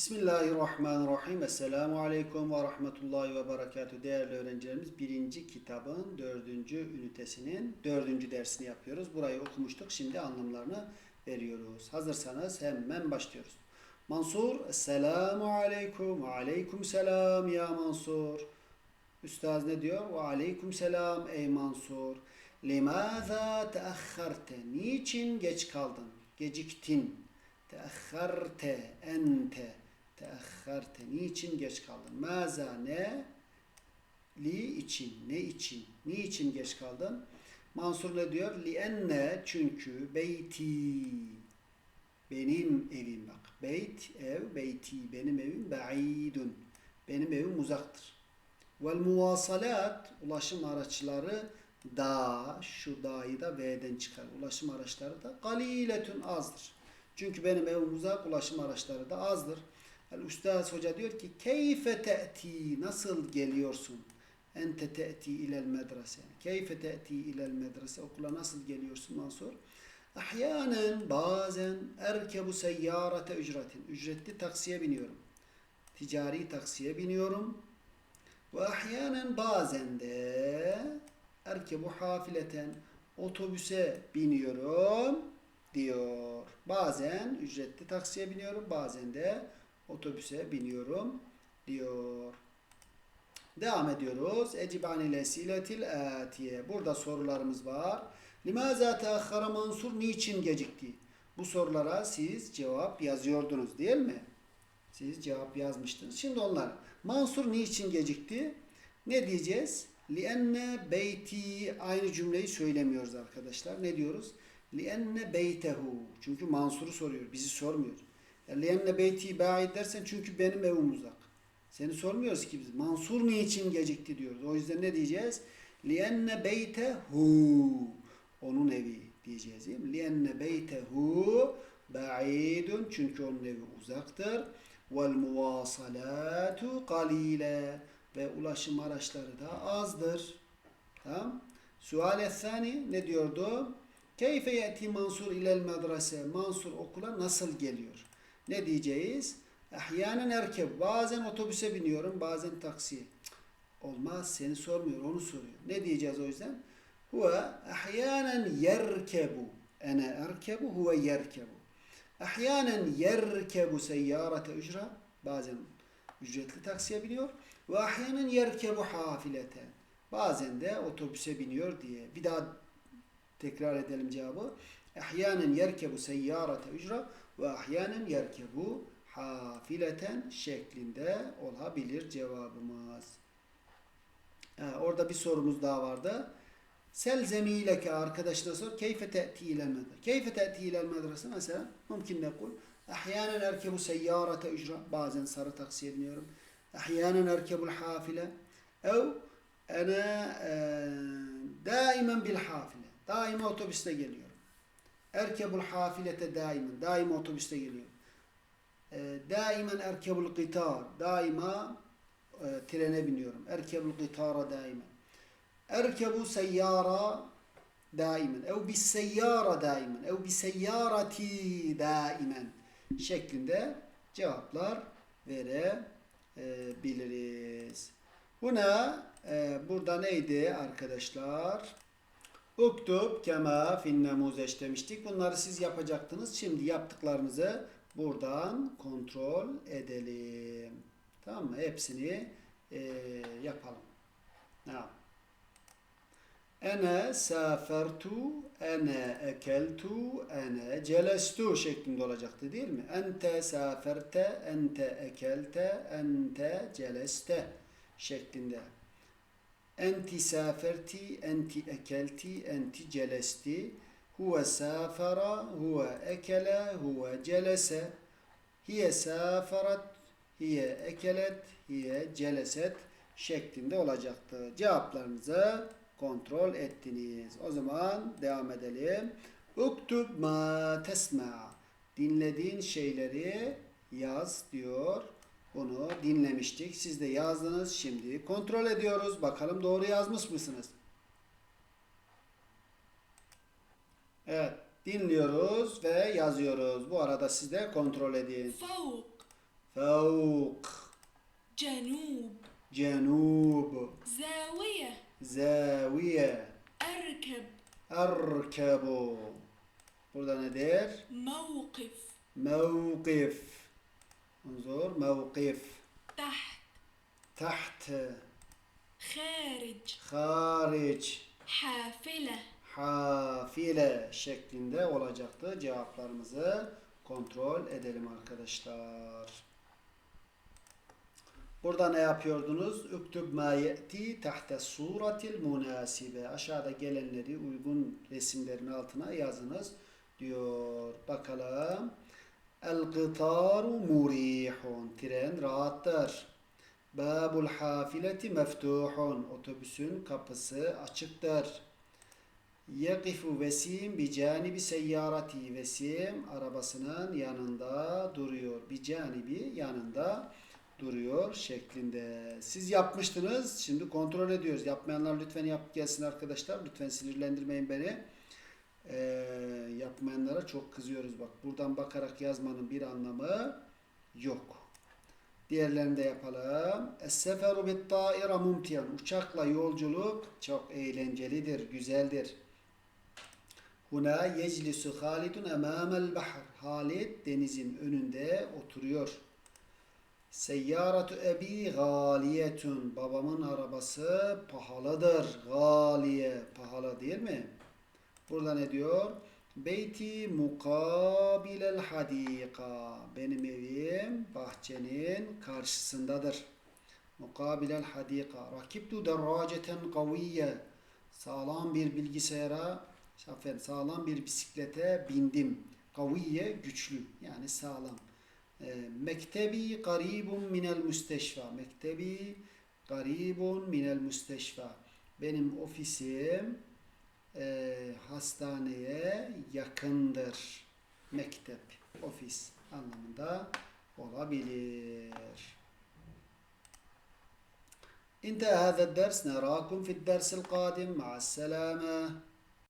Bismillahirrahmanirrahim. Esselamu Aleyküm ve Rahmetullahi ve Berekatü. Değerli öğrencilerimiz birinci kitabın dördüncü ünitesinin dördüncü dersini yapıyoruz. Burayı okumuştuk. Şimdi anlamlarını veriyoruz. Hazırsanız hemen başlıyoruz. Mansur, Esselamu Aleyküm. Ve Aleyküm Selam ya Mansur. Üstaz ne diyor? Ve Aleyküm Selam ey Mansur. Limaza teahharte? Niçin geç kaldın? Geciktin. Teahharte, ente. Teahharte. Niçin geç kaldın? Maza ne? Li için. Ne için? Niçin geç kaldın? Mansur ne diyor? Li enne çünkü beyti. Benim evim bak. Beyt, ev, beyti. Benim evim ba'idun. Benim evim uzaktır. Vel muvasalat ulaşım araçları da şu da'yı da V'den çıkar. Ulaşım araçları da galiletün azdır. Çünkü benim evim uzak ulaşım araçları da azdır. El Üstaz Hoca diyor ki keyfe te'ti nasıl geliyorsun? Ente te'ti ilel medrese. Keyfe te'ti ilel medrese. Okula nasıl geliyorsun Mansur? Ahyanen bazen erkebu seyyarete ücretin. Ücretli taksiye biniyorum. Ticari taksiye biniyorum. Ve ahyanen bazen de erkebu hafileten otobüse biniyorum diyor. Bazen ücretli taksiye biniyorum, bazen de otobüse biniyorum diyor. Devam ediyoruz. Ecibani lesiletil atiye. Burada sorularımız var. Limaza teakhara Mansur niçin gecikti? Bu sorulara siz cevap yazıyordunuz değil mi? Siz cevap yazmıştınız. Şimdi onlar. Mansur niçin gecikti? Ne diyeceğiz? Lienne beyti aynı cümleyi söylemiyoruz arkadaşlar. Ne diyoruz? Lienne beytehu. Çünkü Mansur'u soruyor. Bizi sormuyor. Yani Lienne beyti ba'id dersen çünkü benim evim uzak. Seni sormuyoruz ki biz. Mansur niçin gecikti diyoruz. O yüzden ne diyeceğiz? Lienne beytehu. Onun evi diyeceğiz değil mi? Lienne beytehu ba'idun. Çünkü onun evi uzaktır. Vel muvasalatu qalile. Ve ulaşım araçları da azdır. Tamam. Sual sani ne diyordu? Keyfe yeti Mansur ilel medrese. Mansur okula nasıl geliyor? Ne diyeceğiz? Ahyanen erkeb. Bazen otobüse biniyorum, bazen taksiye. Olmaz, seni sormuyor, onu soruyor. Ne diyeceğiz o yüzden? Huve ahyanen yerkebu. Ene erkebu, huve yerkebu. Ahyanen yerkebu seyyarete ücra. Bazen ücretli taksiye biniyor. Ve ahyanen yerkebu hafileten. Bazen de otobüse biniyor diye. Bir daha tekrar edelim cevabı. Ahyanen yerkebu seyyarete ücra ve ahyanen yerkebu hafileten şeklinde olabilir cevabımız. Ha, orada bir sorumuz daha vardı. Sel zemileke arkadaşına sor. Keyfe te'ti ilel medrese. Keyfe te'ti ilel medrese mesela mümkün nekul. Ahyanen erkebu seyyarete ücra. Bazen sarı taksiye biniyorum. Ahyanen erkebul hafile. Ev ana daimen bil hafile. Daima otobüste geliyorum. Erkebul hafilete daimen. Daima otobüste geliyorum. E, Daimen erkebul qitar. Daima e, trene biniyorum. Erkebul qitara daimen. Erkebu seyyara daimen. Ev bis seyyara daimen. Ev bis seyyarati daimen. Şeklinde cevaplar verebiliriz. Buna e, burada neydi arkadaşlar? Uktub kema fin nemuzeş demiştik. Bunları siz yapacaktınız. Şimdi yaptıklarınızı buradan kontrol edelim. Tamam mı? Hepsini e, yapalım. Tamam. Ene safertu, ene ekeltu, ene celestu şeklinde olacaktı değil mi? Ente saferte, ente ekelte, ente celeste şeklinde. Enti saferti, enti ekelti, enti celesti. Huve safara, huve ekele, huve celese. Hiye safarat, hiye ekelet, hiye celeset şeklinde olacaktı. Cevaplarınızı kontrol ettiniz. O zaman devam edelim. Uktub ma tesma. Dinlediğin şeyleri yaz diyor. Bunu dinlemiştik. Siz de yazdınız. Şimdi kontrol ediyoruz. Bakalım doğru yazmış mısınız? Evet. Dinliyoruz ve yazıyoruz. Bu arada siz de kontrol edin. Fevk. Fevk. Cenub. Cenub. Zaviye. Zaviye. Erkeb. Erkebu. Burada nedir? Mevkif. Mevkif. انظر موقف تحت تحت خارج خارج حافلة hafile şeklinde olacaktı. Cevaplarımızı kontrol edelim arkadaşlar. Burada ne yapıyordunuz? Üktüb ma ye'ti tahte suratil munasibe. Aşağıda gelenleri uygun resimlerin altına yazınız diyor. Bakalım. El gıtaru murihun. Tren rahattır. Babul hafileti meftuhun. Otobüsün kapısı açıktır. Yakifu vesim bi canibi seyyarati vesim arabasının yanında duruyor. Bi canibi yanında duruyor şeklinde. Siz yapmıştınız. Şimdi kontrol ediyoruz. Yapmayanlar lütfen yap gelsin arkadaşlar. Lütfen sinirlendirmeyin beni. Ee, yapmayanlara çok kızıyoruz. Bak buradan bakarak yazmanın bir anlamı yok. Diğerlerini de yapalım. Es-seferu bit-taira mumtiyan. Uçakla yolculuk çok eğlencelidir, güzeldir. Huna yeclisu Halidun emamel bahr. Halid denizin önünde oturuyor. Seyyaratu ebi galiyetun. Babamın arabası pahalıdır. Galiye. Pahalı değil mi? Burada ne diyor? Beyti mukabilel hadika. Benim evim bahçenin karşısındadır. Mukabilel hadika. Rakibtu derraceten kaviye. Sağlam bir bilgisayara, şafen sağlam bir bisiklete bindim. Kaviye güçlü yani sağlam. E, Mektebi garibun minel müsteşfa. Mektebi garibun minel müsteşfa. Benim ofisim e, hastaneye yakındır. Mektep, ofis anlamında olabilir. انتهى هذا الدرس نراكم في الدرس القادم مع السلامة